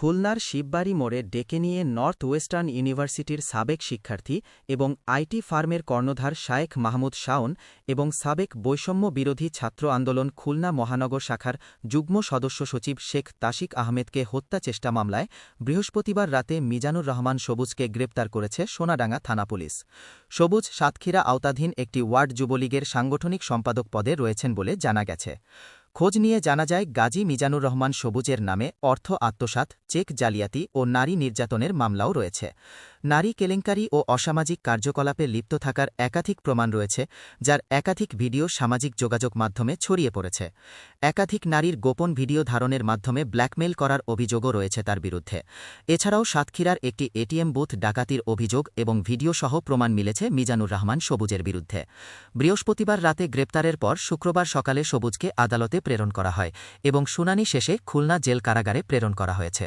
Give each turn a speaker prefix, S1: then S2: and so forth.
S1: খুলনার শিববাড়ি মোড়ে ডেকে নিয়ে নর্থ ওয়েস্টার্ন ইউনিভার্সিটির সাবেক শিক্ষার্থী এবং আইটি ফার্মের কর্ণধার শায়েখ মাহমুদ শাওন এবং সাবেক বৈষম্য বিরোধী ছাত্র আন্দোলন খুলনা মহানগর শাখার যুগ্ম সদস্য সচিব শেখ তাসিক আহমেদকে হত্যা চেষ্টা মামলায় বৃহস্পতিবার রাতে মিজানুর রহমান সবুজকে গ্রেপ্তার করেছে সোনাডাঙ্গা থানা পুলিশ। সবুজ সাতক্ষীরা আওতাধীন একটি ওয়ার্ড যুবলীগের সাংগঠনিক সম্পাদক পদে রয়েছেন বলে জানা গেছে। খোঁজ নিয়ে জানা যায়, গাজী মিজানুর রহমান সবুজের নামে অর্থ আত্মসাত চেক জালিয়াতি ও নারী নির্যাতনের মামলাও রয়েছে। নারী কেলেঙ্কারি ও অসামাজিক কার্যকলাপে লিপ্ত থাকার একাধিক প্রমাণ রয়েছে, যার একাধিক ভিডিও সামাজিক যোগাযোগ মাধ্যমে ছড়িয়ে পড়েছে। একাধিক নারীর গোপন ভিডিও ধারণের মাধ্যমে ব্ল্যাকমেইল করার অভিযোগও রয়েছে তার বিরুদ্ধে। এছাড়াও সাতক্ষীরার একটি এটিএম বুথ ডাকাতির অভিযোগ এবং ভিডিও সহ প্রমাণ মিলেছে মিজানুর রহমান সবুজের বিরুদ্ধে। বৃহস্পতিবার রাতে গ্রেপ্তারের পর শুক্রবার সকালে সবুজকে আদালতে প্রেরণ করা হয় এবং শুনানি শেষে খুলনা জেল কারাগারে প্রেরণ করা হয়েছে।